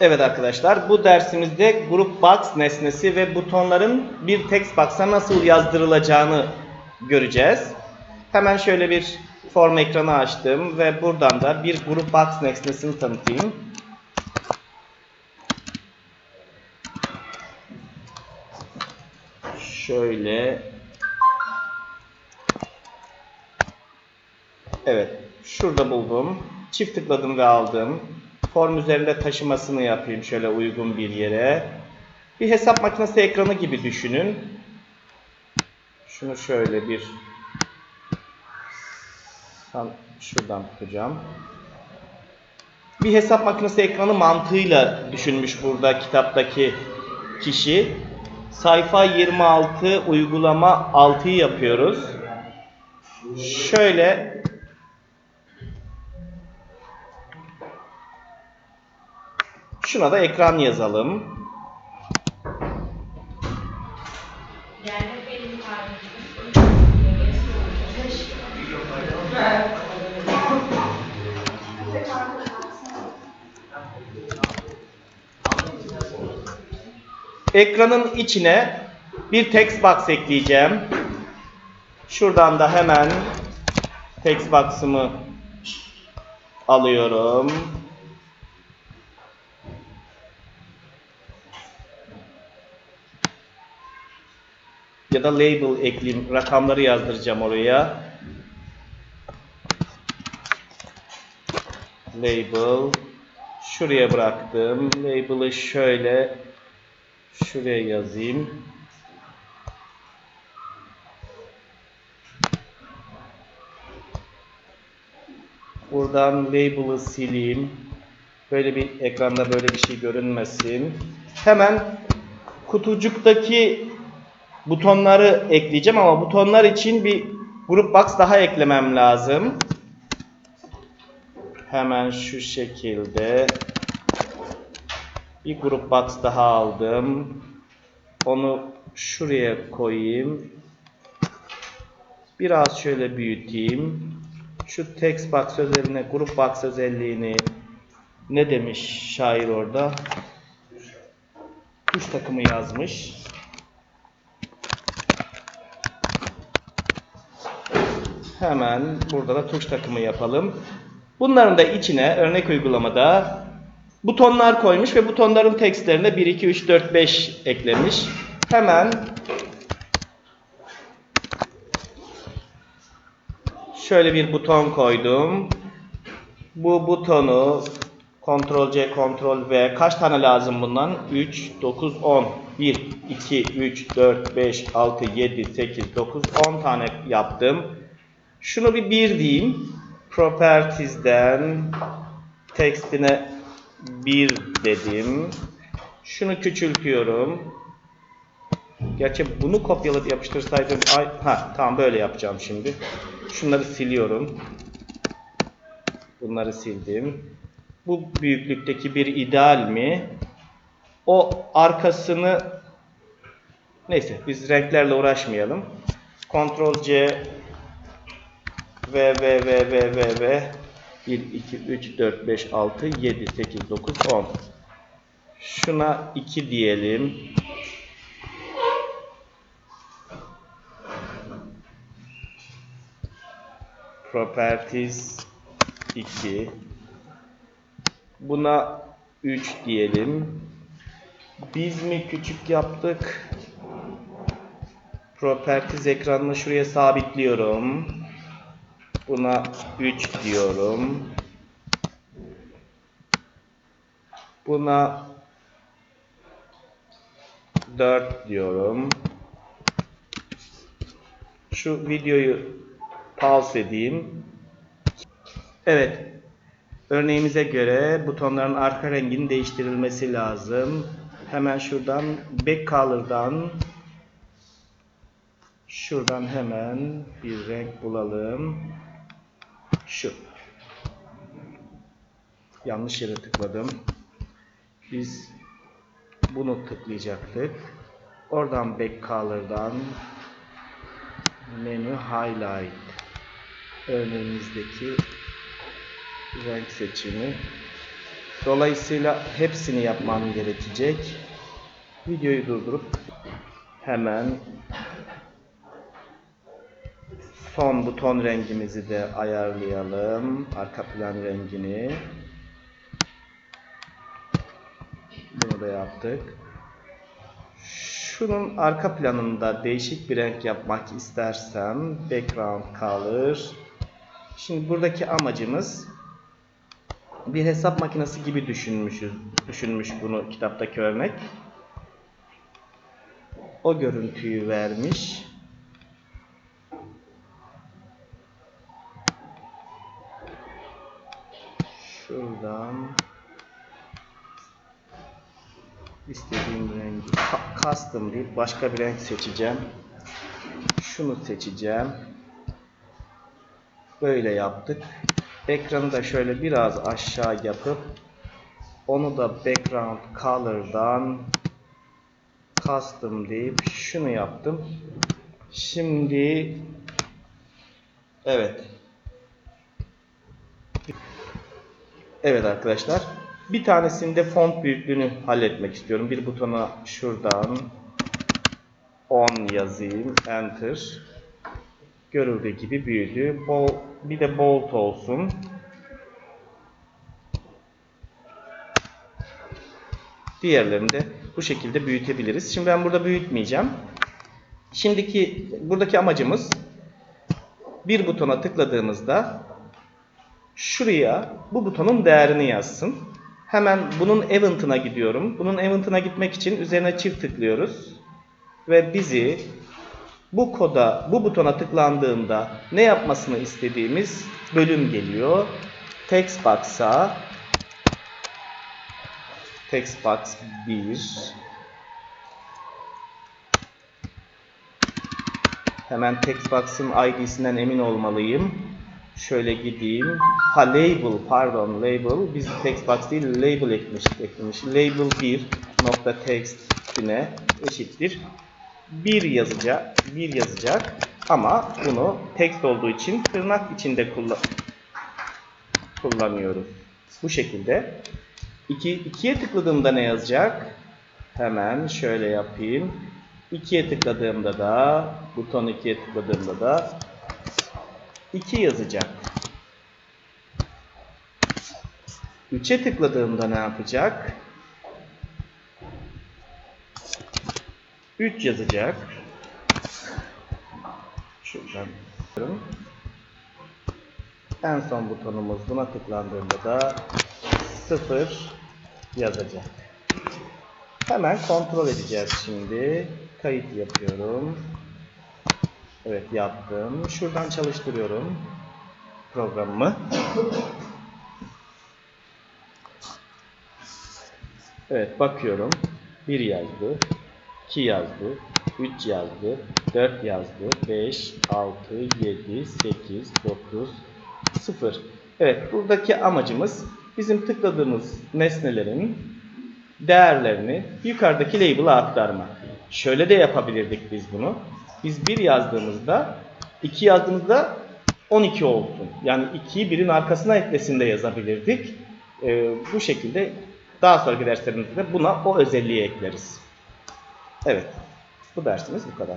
Evet arkadaşlar bu dersimizde Group Box nesnesi ve butonların bir text box'a nasıl yazdırılacağını göreceğiz. Hemen şöyle bir form ekranı açtım ve buradan da bir Group Box nesnesini tanıtayım. Şöyle Evet, şurada buldum. Çift tıkladım ve aldım. Form üzerinde taşımasını yapayım şöyle uygun bir yere. Bir hesap makinesi ekranı gibi düşünün. Şunu şöyle bir şuradan tutacağım. Bir hesap makinesi ekranı mantığıyla düşünmüş burada kitaptaki kişi. Sayfa 26 uygulama 6'yı yapıyoruz. Şöyle Şuna da ekran yazalım. Ekranın içine bir text box ekleyeceğim. Şuradan da hemen text box'ımı alıyorum. Ya da label ekleyeyim. Rakamları yazdıracağım oraya. Label. Şuraya bıraktım. Label'ı şöyle şuraya yazayım. Buradan label'ı sileyim. Böyle bir ekranda böyle bir şey görünmesin. Hemen kutucuktaki butonları ekleyeceğim ama butonlar için bir grup box daha eklemem lazım. Hemen şu şekilde bir grup box daha aldım. Onu şuraya koyayım. Biraz şöyle büyüteyim. Şu text box özelliğine, grup box özelliğini ne demiş şair orada? Tuş takımı yazmış. Hemen burada da tuş takımı yapalım. Bunların da içine örnek uygulamada butonlar koymuş ve butonların tekstlerine 1, 2, 3, 4, 5 eklemiş. Hemen şöyle bir buton koydum. Bu butonu Ctrl C, Ctrl V kaç tane lazım bundan? 3, 9, 10. 1, 2, 3, 4, 5, 6, 7, 8, 9, 10 tane yaptım. Şunu bir 1 diyeyim. Properties'den textine 1 dedim. Şunu küçültüyorum. Gerçi bunu kopyalayıp yapıştırsaydım ay ha tamam böyle yapacağım şimdi. Şunları siliyorum. Bunları sildim. Bu büyüklükteki bir ideal mi? O arkasını neyse biz renklerle uğraşmayalım. Ctrl C V V V V V V 1 2 3 4 5 6 7 8 9 10 Şuna 2 diyelim. Properties 2 Buna 3 diyelim. Biz mi küçük yaptık? Properties ekranını şuraya sabitliyorum. Buna 3 diyorum. Buna 4 diyorum. Şu videoyu pause edeyim. Evet. Örneğimize göre butonların arka renginin değiştirilmesi lazım. Hemen şuradan back color'dan şuradan hemen bir renk bulalım. Şu. Yanlış yere tıkladım. Biz bunu tıklayacaktık. Oradan back color'dan menü highlight örneğimizdeki renk seçimi Dolayısıyla hepsini yapmam gerekecek. Videoyu durdurup hemen son buton rengimizi de ayarlayalım. Arka plan rengini. Bunu da yaptık. Şunun arka planında değişik bir renk yapmak istersem background color. Şimdi buradaki amacımız bir hesap makinesi gibi düşünmüşüz. Düşünmüş bunu kitaptaki örnek. O görüntüyü vermiş. Custom deyip başka bir renk seçeceğim. Şunu seçeceğim. Böyle yaptık. Ekranı da şöyle biraz aşağı yapıp onu da background color'dan custom deyip şunu yaptım. Şimdi evet. Evet arkadaşlar. Bir tanesinde font büyüklüğünü halletmek istiyorum. Bir butona şuradan 10 yazayım. Enter. Görüldüğü gibi büyüdü. Bir de bold olsun. Diğerlerini de bu şekilde büyütebiliriz. Şimdi ben burada büyütmeyeceğim. Şimdiki buradaki amacımız bir butona tıkladığımızda şuraya bu butonun değerini yazsın. Hemen bunun event'ına gidiyorum. Bunun event'ına gitmek için üzerine çift tıklıyoruz. Ve bizi bu koda, bu butona tıklandığında ne yapmasını istediğimiz bölüm geliyor. Text box'a text box 1 Hemen text box'ın ID'sinden emin olmalıyım. Şöyle gideyim. Ha label pardon label. Biz text box değil label ekmiş, eklemiş. Label 1 nokta text'ine eşittir. 1 yazacak. 1 yazacak. Ama bunu text olduğu için tırnak içinde kullan kullanıyoruz. Bu şekilde. 2 2'ye tıkladığımda ne yazacak? Hemen şöyle yapayım. 2'ye tıkladığımda da buton 2'ye tıkladığımda da 2 yazacak. 3'e tıkladığımda ne yapacak? 3 yazacak. Şuradan. En son butonumuz buna tıklandığında da 0 yazacak. Hemen kontrol edeceğiz şimdi. Kayıt yapıyorum. Evet yaptım. Şuradan çalıştırıyorum programımı. Evet bakıyorum. 1 yazdı. 2 yazdı. 3 yazdı. 4 yazdı. 5, 6, 7, 8, 9, 0. Evet buradaki amacımız bizim tıkladığımız nesnelerin değerlerini yukarıdaki label'a aktarmak. Şöyle de yapabilirdik biz bunu. Biz 1 yazdığımızda 2 yazdığımızda 12 olsun. Yani 2'yi birin arkasına eklesin de yazabilirdik. Ee, bu şekilde daha sonraki derslerimizde buna o özelliği ekleriz. Evet. Bu dersimiz bu kadar.